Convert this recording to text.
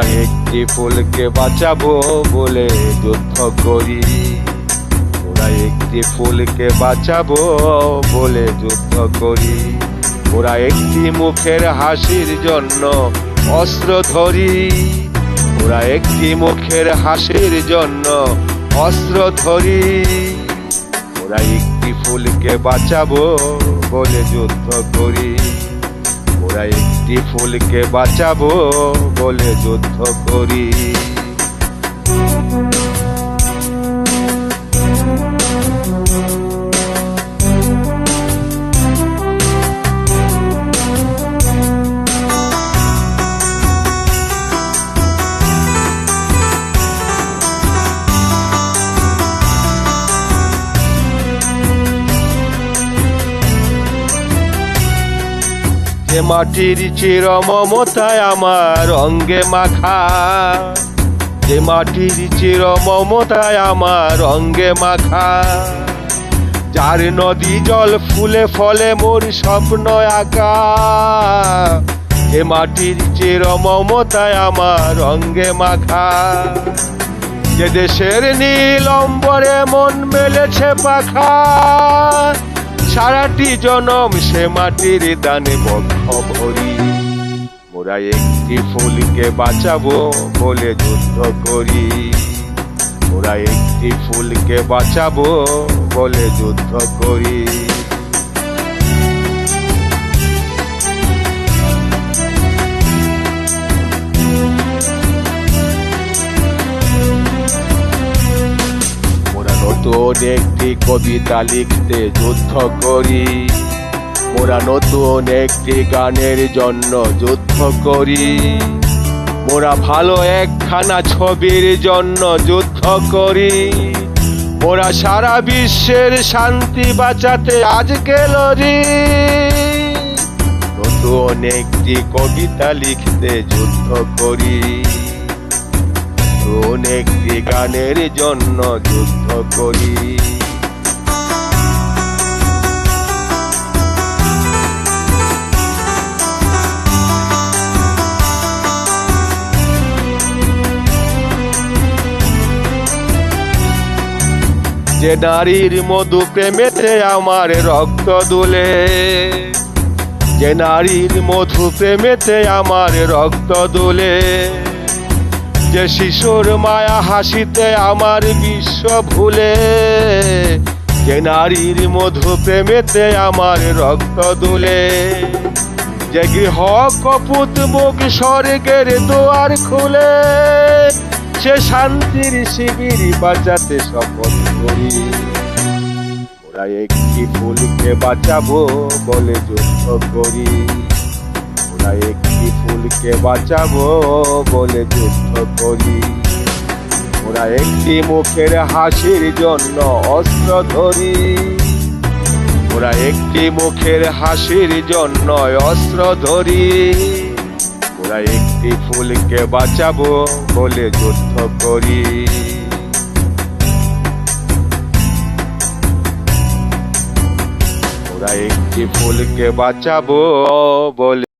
একটি ফুলকে বাঁচাবো বলে যুদ্ধ করি। ওরা একটি ফুলকে বাঁচাবো বলে যুদ্ধ করি। ওরা একটি মুখের হাসির জন্য অস্ত্র ধরি। ওরা একটি মুখের হাসির জন্য অস্ত্র ধরি। ওরা একটি ফুলকে বাঁচাবো বলে যুদ্ধ করি। ওরা একটি ফুলকে বাঁচাবো বলে যুদ্ধ করি। যে মাটির চির মমতায় আমার অঙ্গে মাখা। যে মাটির চির মমতায় আমার অঙ্গে মাখা। যার নদী জল ফুলে ফলে মোর স্বপ্ন আঁকা। যে মাটির চির মমতায় আমার অঙ্গে মাখা। যে দেশের নীল অম্বরে মন মেলেছে পাখা। সারাটি জনম সে মাটির দানে বক্ষ ভরি মোরা একটি ফুলকে বাঁচাবো বলে যুদ্ধ করি। মোরা একটি ফুলকে বাঁচাবো বলে যুদ্ধ করি। নতুন একটি কবিতা লিখতে যুদ্ধ করি। মোরা নতুন একটি গানের জন্য যুদ্ধ করি। মোরা ভালো একখানা ছবির জন্য যুদ্ধ করি। মোরা সারা বিশ্বের শান্তি বাঁচাতে আজকে লড়ি নতুন একটি কবিতা লিখতে যুদ্ধ করি। নতুন একটি গানের জন্য যুদ্ধ করি। যে নারীর মধু প্রেমেতে আমার রক্ত দুলে, যে নারীর মধু প্রেমেতে আমার রক্ত দুলে। যে শিশুর মায়া হাসিতে আমার বিশ্ব ভুলে, যে নারীর মধু প্রেমেতে আমার রক্ত দুলে, যে গৃহ কপুত মুখ স্বর্গের দুয়ার খুলে, সে শান্তির শিবির বাঁচাতে শপথ করি। ওরা একটি ফুলকে বাঁচাবো বলে যুদ্ধ করি। ওরা একটি ফুলকে বাঁচাবো বলে যুদ্ধ করি। ওরা একটি মুখের হাসির জন্য অস্ত্র ধরি। ওরা একটি মুখের হাসির জন্য অস্ত্র ধরি। ওরা একটি ফুলকে বাঁচাবো বলে যুদ্ধ করি। একটি ফুলকে বাঁচাবো বলে